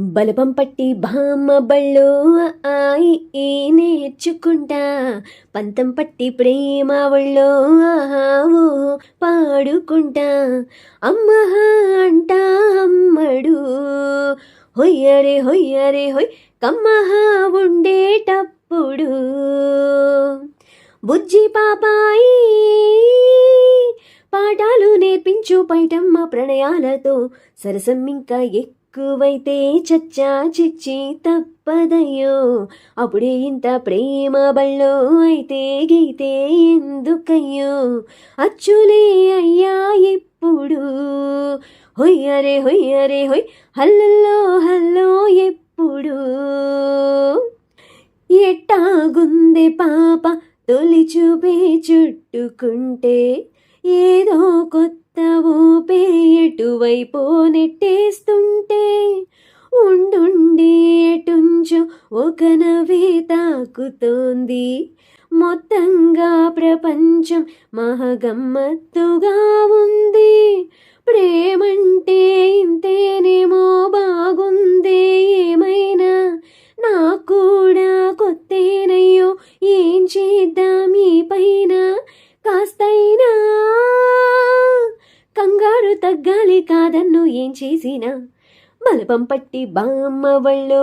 బలపం పట్టి బామ్మ బళ్ళు ఆయి నేర్చుకుంటా. పంతం పట్టి ప్రేమ ఒళ్ళో ఆహావు పాడుకుంటా. అమ్మ అంటా అమ్మడు హొయ్యరే హొయ్యరే హొయ్ కమ్మహ ఉండేటప్పుడు. బుజ్జి పాపాయి పాఠాలు నేర్పించు పైటమ్మ ప్రణయాలతో సరసం ఇంకా తక్కువైతే చచ్చా చిచ్చి తప్పదయ్యో. అప్పుడే ఇంత ప్రేమ బళ్ళో అయితే గీతే ఎందుకయ్యో? అచ్చులే అయ్యా ఎప్పుడు. హొయ్యరే హొయ్యరే హొయ్ హల్లో హల్లో ఎప్పుడు. ఎట్టాగుంది పాప తొలి చూపే చుట్టుకుంటే? ఏదో కొత్త ఊపే ఎటువైపో నెట్టేసి ఒక నవే తాకుతోంది. మొత్తంగా ప్రపంచం మహగమ్మత్తుగా ఉంది. ప్రేమంటే ఇంతేనేమో బాగుందే ఏమైనా? నాకు కూడా కొత్తేనయ్యో ఏం చేద్దాం ఈ పైన? కాస్తైనా కంగారు తగ్గాలి కాదన్ను ఏం చేసినా? బలపం పట్టి బామ్మ వాళ్ళు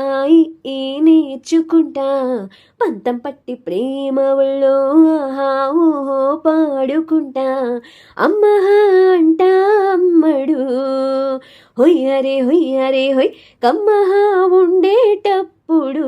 ఆయి ఈ నేర్చుకుంటా. పంతం పట్టి ప్రేమ వాళ్ళు ఆహా ఓహో పాడుకుంటా. అమ్మ అంటా అమ్మడు. హొయ్యరే హొయ్యరే హొయ్ కమ్మహా ఉండేటప్పుడు.